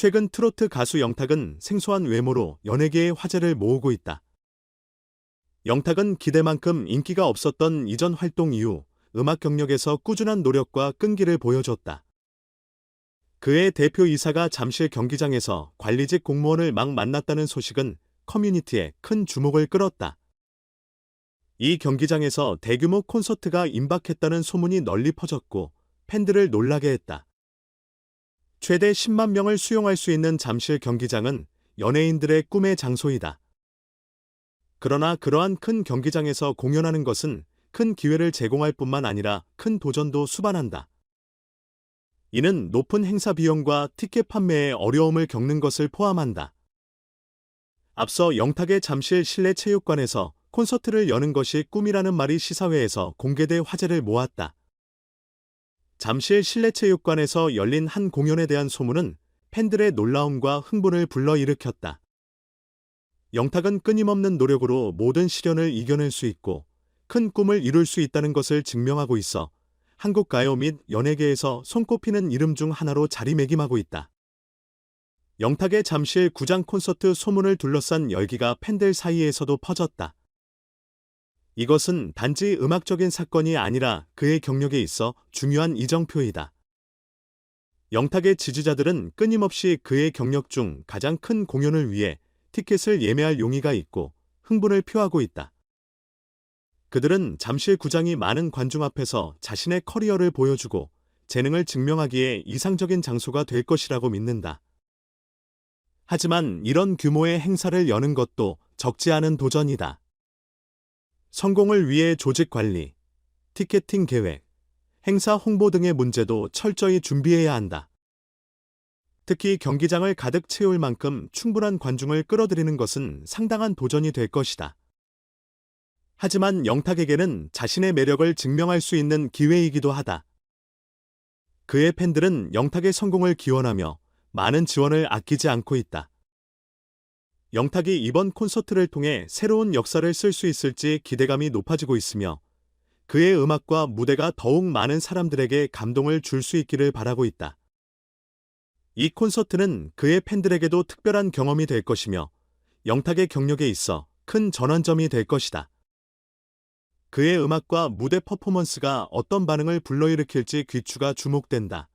최근 트로트 가수 영탁은 생소한 외모로 연예계의 화제를 모으고 있다. 영탁은 기대만큼 인기가 없었던 이전 활동 이후 음악 경력에서 꾸준한 노력과 끈기를 보여줬다. 그의 대표 이사가 잠실 경기장에서 관리직 공무원을 막 만났다는 소식은 커뮤니티에 큰 주목을 끌었다. 이 경기장에서 대규모 콘서트가 임박했다는 소문이 널리 퍼졌고 팬들을 놀라게 했다. 최대 10만 명을 수용할 수 있는 잠실 경기장은 연예인들의 꿈의 장소이다. 그러나 그러한 큰 경기장에서 공연하는 것은 큰 기회를 제공할 뿐만 아니라 큰 도전도 수반한다. 이는 높은 행사 비용과 티켓 판매에 어려움을 겪는 것을 포함한다. 앞서 영탁의 잠실 실내 체육관에서 콘서트를 여는 것이 꿈이라는 말이 시사회에서 공개돼 화제를 모았다. 잠실 실내체육관에서 열린 한 공연에 대한 소문은 팬들의 놀라움과 흥분을 불러일으켰다. 영탁은 끊임없는 노력으로 모든 시련을 이겨낼 수 있고 큰 꿈을 이룰 수 있다는 것을 증명하고 있어 한국 가요 및 연예계에서 손꼽히는 이름 중 하나로 자리매김하고 있다. 영탁의 잠실 구장 콘서트 소문을 둘러싼 열기가 팬들 사이에서도 퍼졌다. 이것은 단지 음악적인 사건이 아니라 그의 경력에 있어 중요한 이정표이다. 영탁의 지지자들은 끊임없이 그의 경력 중 가장 큰 공연을 위해 티켓을 예매할 용의가 있고 흥분을 표하고 있다. 그들은 잠실 구장이 많은 관중 앞에서 자신의 커리어를 보여주고 재능을 증명하기에 이상적인 장소가 될 것이라고 믿는다. 하지만 이런 규모의 행사를 여는 것도 적지 않은 도전이다. 성공을 위해 조직 관리, 티켓팅 계획, 행사 홍보 등의 문제도 철저히 준비해야 한다. 특히 경기장을 가득 채울 만큼 충분한 관중을 끌어들이는 것은 상당한 도전이 될 것이다. 하지만 영탁에게는 자신의 매력을 증명할 수 있는 기회이기도 하다. 그의 팬들은 영탁의 성공을 기원하며 많은 지원을 아끼지 않고 있다. 영탁이 이번 콘서트를 통해 새로운 역사를 쓸 수 있을지 기대감이 높아지고 있으며 그의 음악과 무대가 더욱 많은 사람들에게 감동을 줄 수 있기를 바라고 있다. 이 콘서트는 그의 팬들에게도 특별한 경험이 될 것이며 영탁의 경력에 있어 큰 전환점이 될 것이다. 그의 음악과 무대 퍼포먼스가 어떤 반응을 불러일으킬지 귀추가 주목된다.